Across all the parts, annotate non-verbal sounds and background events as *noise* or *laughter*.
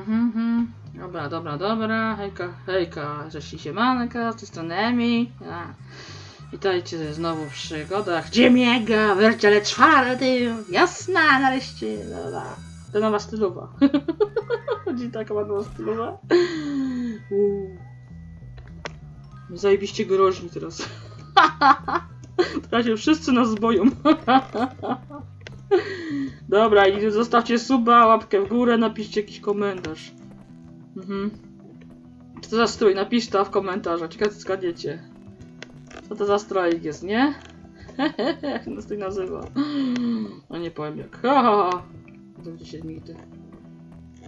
Mhm, mhm. Dobra, dobra, dobra. Hejka, hejka, cześć siemanka, z tej strony Emi. A. Witajcie znowu w przygodach Dziemiego w rozdziale czwartym. Jasna, nareszcie. Dobra. To nowa stylowa. *laughs* Chodzi taka nowa stylowa. Zajebiście groźni teraz. *laughs* teraz się wszyscy nas boją. *laughs* Dobra, i zostawcie suba, łapkę w górę, napiszcie jakiś komentarz. Mhm. Co to za strój? Napisz to w komentarzach, ciekawe co zgadniecie. Co to za strojek jest, nie? jak nas tak nazywa? No nie powiem jak. Ha, ha, ha.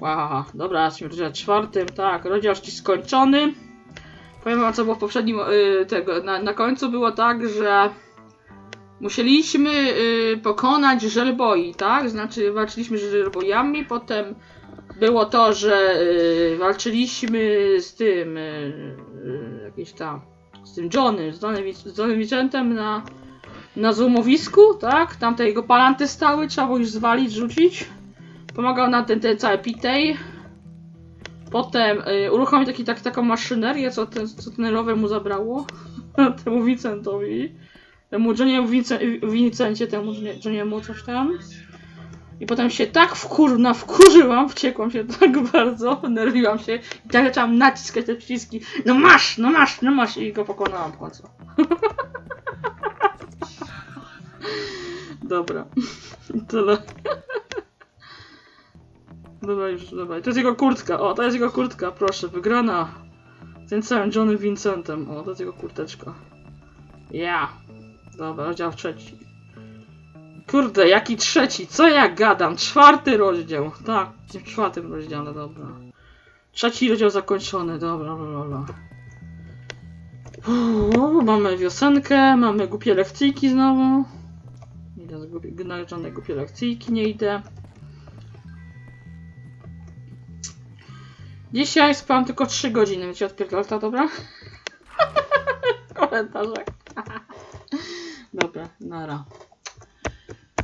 Wow, dobra, jesteśmy w rozdziale czwartym, tak, rozdział skończony. Powiem wam co było w poprzednim, y, tego, na, na końcu było tak, że musieliśmy y, pokonać żelboi, tak? Znaczy walczyliśmy z żelbojami, potem było to, że y, walczyliśmy z tym, y, y, jakiś tam, z tym Johnem, z Wic- z na, na złomowisku, tak? Tam te jego palanty stały, trzeba było już zwalić, rzucić. Pomagał nam ten, ten cały pitej. Potem y, uruchomił taki, tak, taką maszynerię, co, ten, co ten mu zabrało. *laughs* temu Vincentowi. Temu Johniemu Vince- Vincencie, temu Johnie- Johniemu coś tam. I potem się tak wkur na wkurzyłam, wciekłam się tak *laughs* bardzo, nerwiłam się i tak zaczęłam naciskać te przyciski. No masz, no masz, no masz i go pokonałam w końcu. *laughs* Dobra. *laughs* Tyle. Dobra już, dobra. To jest jego kurtka. O, to jest jego kurtka, proszę, wygrana. Z tym całym Johnnym Vincentem. O, to jest jego kurteczka. Ja. Dobra, rozdział trzeci. Kurde, jaki trzeci? Co ja gadam? Czwarty rozdział. Tak, w czwartym rozdziale, dobra. Trzeci rozdział zakończony, dobra, dobra. Uuu, mamy wiosenkę, mamy głupie lekcyjki znowu. Idę z głupie, na głupie lekcyjki, nie idę. Dzisiaj spałam tylko 3 godziny, wiecie, odpierdolę to, dobra? *laughs* w komentarzach. Dobra, nara.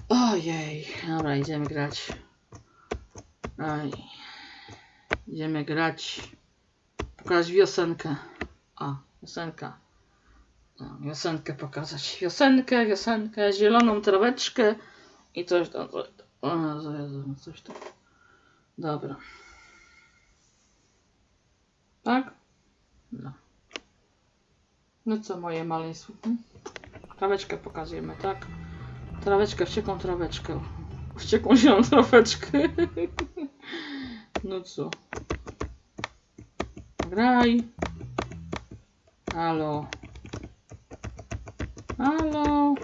Ojej, dobra, idziemy grać. Idziemy grać. Pokazać wiosenkę. A, wiosenka. No, wiosenkę pokazać. Wiosenkę, wiosenkę, zieloną traweczkę i coś tam. Coś tam. O, Jezu, coś tam. Dobra. Tak? No. No co, moje maleństwo? Hmm? Traweczkę pokazujemy, tak? Traweczkę, wściekłą traweczkę. Wściekłą zieloną traweczkę. No co? Graj. Halo. Halo.